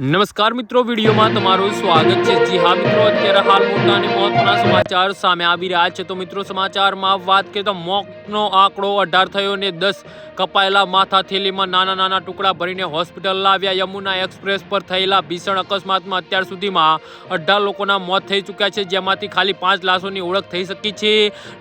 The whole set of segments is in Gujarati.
નમસ્કાર મિત્રો, વિડીયોમાં તમારું સ્વાગત છે. જી હા મિત્રો, અત્યારે હાલ મોટા મહત્વના સમાચાર સામે આવી રહ્યા છે. તો મિત્રો, સમાચારમાં વાત કરીએ તો મોકનો આંકડો અઢાર થયો ને દસ કપાયેલા માથા થેલીમાં નાના નાના ટુકડા ભરીને હોસ્પિટલ લાવ્યા. યમુના એક્સપ્રેસ પર થયેલા ભીષણ અકસ્માતમાં અત્યાર સુધીમાં અઢાર લોકોના મોત થઈ ચૂક્યા છે. જેમાંથી ખાલી પાંચ લાશોની ઓળખ થઈ શકી છે.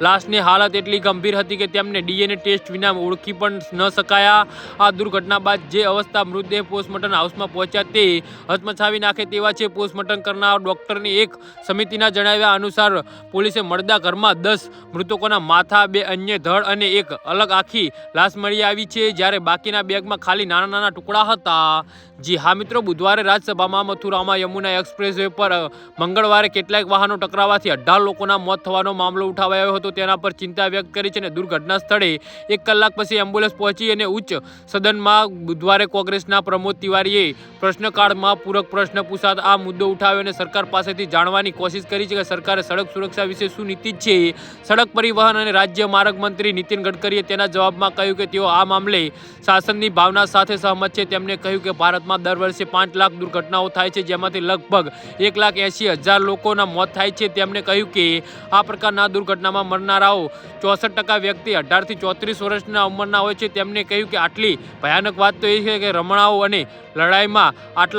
લાશની હાલત એટલી ગંભીર હતી કે તેમને ડીએનએ ટેસ્ટ વિના ઓળખી પણ ન શકાયા. આ દુર્ઘટના બાદ જે અવસ્થા મૃતદેહ પોસ્ટમોર્ટમ હાઉસમાં પહોંચ્યા તે હચમચાવી નાખે તેવા છે. પોસ્ટમોર્ટમ કરનાર ડોક્ટરની એક સમિતિના જણાવ્યા અનુસાર પોલીસે મળદા ઘરમાં દસ મૃતકોના માથા, બે અન્ય ધડ અને એક અલગ આખી લાશ મળી આવી છે. જ્યારે બાકીના બેગમાં ખાલી નાના નાના ટુકડા હતા. જી હા મિત્રો, બુધવારે રાજ્યસભામાં મથુરામાં યમુના એક્સપ્રેસ વે પર મંગળવારે કેટલાક વાહનો ટકરાવાથી અઢાર લોકોના મોત થવાનો મામલો ઉઠાવાયો હતો. તેના પર ચિંતા વ્યક્ત કરી છે અને દુર્ઘટના સ્થળે એક કલાક પછી એમ્બ્યુલન્સ પહોંચી અને ઉચ્ચ સદનમાં બુધવારે કોંગ્રેસના પ્રમોદ તિવારીએ પ્રશ્નકાળમાં પૂરક પ્રશ્ન પૂછાતા આ મુદ્દો ઉઠાવ્યો અને સરકાર પાસેથી જાણવાની કોશિશ કરી છે કે સરકારે સડક સુરક્ષા વિશે શું નીતિ છે? સડક પરિવહન અને રાજ્ય માર્ગ મંત્રી નીતિન ગડકરીએ તેના જવાબમાં કહ્યું કે તેઓ આ મામલે શાસનની ભાવના સાથે સહમત છે. તેમણે કહ્યું કે ભારતમાં દર વર્ષે પાંચ લાખ દુર્ઘટનાઓ થાય છે, જેમાંથી લગભગ એક લાખ એંસી હજાર લોકોના મોત થાય છે. તેમણે કહ્યું કે આ પ્રકારના દુર્ઘટનામાં મરનારાઓ ચોસઠ ટકા વ્યક્તિ અઢારથી ચોત્રીસ વર્ષના ઉંમરના હોય છે. તેમણે કહ્યું કે આટલી ભયાનક વાત તો એ છે કે રમણાઓ અને લડાઈમાં આટલા